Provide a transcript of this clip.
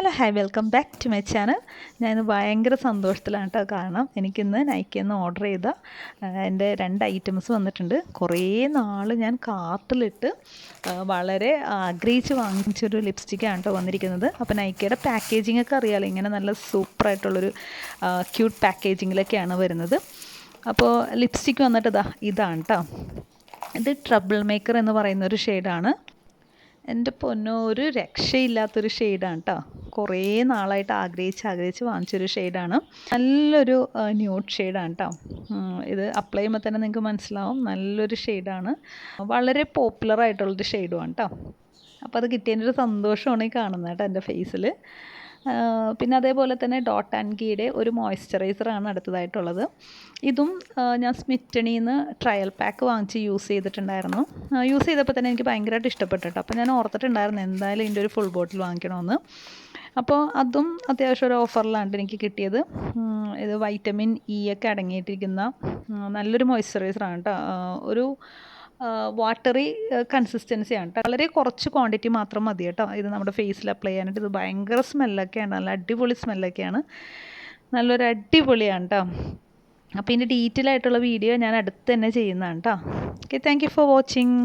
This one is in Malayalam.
Hello hi welcome back to my channel ഞാൻ ഭയങ്കര സന്തോഷത്തിലാണ് കേട്ടോ കാരണം എനിക്കിന്ന് നൈക്കിൽ നിന്ന് ഓർഡർ ചെയ്ത എന്റെ രണ്ട് ഐറ്റംസ് വന്നിട്ടുണ്ട്. കുറേ നാൾ ഞാൻ കാർട്ടിലിട്ട് വളരെ ആഗ്രഹിച്ച് വാങ്ങിച്ചൊരു ലിപ്സ്റ്റിക്കാണ് കേട്ടോ വന്നിരിക്കുന്നത്. അപ്പോൾ നൈക്കയുടെ പാക്കേജിംഗ് ഒക്കെ അറിയാമല്ലോ ഇങ്ങനെ നല്ല സൂപ്പറായിട്ടുള്ളൊരു ക്യൂട്ട് പാക്കേജിങ്ങിലൊക്കെയാണ് വരുന്നത്. അപ്പോൾ ലിപ്സ്റ്റിക്ക് വന്നിട്ട് ഇതാ ഇതാണ് കേട്ടോ ഇത് ട്രബിൾ മേക്കർ എന്ന് പറയുന്ന ഒരു ഷെയ്ഡാണ് എന്റെ പൊന്നോ ഒരു രക്ഷയില്ലാത്തൊരു ഷെയ്ഡാണ് കേട്ടോ കുറേ നാളായിട്ട് ആഗ്രഹിച്ച് ആഗ്രഹിച്ച് വാങ്ങിച്ചൊരു ഷെയ്ഡാണ്. നല്ലൊരു ന്യൂഡ് ഷെയ്ഡാണ് കേട്ടോ ഇത് അപ്ലൈ ചെയ്യുമ്പോൾ തന്നെ നിങ്ങൾക്ക് മനസ്സിലാവും. നല്ലൊരു ഷെയ്ഡാണ്. വളരെ പോപ്പുലർ ആയിട്ടുള്ളൊരു ഷെയ്ഡുമാണ് കേട്ടോ അപ്പോൾ അത് കിട്ടിയതിന്റെ ഒരു സന്തോഷമാണ് ഈ കാണുന്നത് കേട്ടോ എന്റെ ഫേസിൽ പിന്നെ അതേപോലെ തന്നെ ഡോട്ട് ആൻഡ് ഗീയുടെ ഒരു മോയ്സ്ചറൈസറാണ് അടുത്തതായിട്ടുള്ളത്. ഇതും ഞാൻ സ്മിറ്റണിയിൽ നിന്ന് ട്രയൽ പാക്ക് വാങ്ങിച്ച് യൂസ് ചെയ്തിട്ടുണ്ടായിരുന്നു. യൂസ് ചെയ്തപ്പോൾ തന്നെ എനിക്ക് ഭയങ്കരമായിട്ട് ഇഷ്ടപ്പെട്ടു അപ്പോൾ ഞാൻ ഓർത്തിട്ടുണ്ടായിരുന്നു എന്തായാലും ഇതിന്റെ ഒരു ഫുൾ ബോട്ടിൽ വാങ്ങിക്കണമെന്ന് അപ്പോൾ അതും അത്യാവശ്യം ഒരു ഓഫറിലാണ് എനിക്ക് കിട്ടിയത്. ഇത് വൈറ്റമിൻ ഇ ഒക്കെ അടങ്ങിയിട്ടിരിക്കുന്ന നല്ലൊരു മോയ്സ്ചറൈസറാണ് കേട്ടോ ഒരു വാട്ടറി കൺസിസ്റ്റൻസിയാണ് കേട്ടോ വളരെ കുറച്ച് ക്വാണ്ടിറ്റി മാത്രം മതി കേട്ടോ ഇത് നമ്മുടെ ഫേസിൽ അപ്ലൈ ചെയ്യാനായിട്ട്. ഇത് ഭയങ്കര സ്മെല്ലൊക്കെയാണ് നല്ല അടിപൊളി സ്മെല്ലൊക്കെയാണ് നല്ലൊരു അടിപൊളിയാണ് കേട്ടോ അപ്പോൾ ഇതിന്റെ ഡീറ്റെയിൽ ആയിട്ടുള്ള വീഡിയോ ഞാൻ അടുത്ത് തന്നെ ചെയ്യുന്നതാണ് കേട്ടോ okay thank you for watching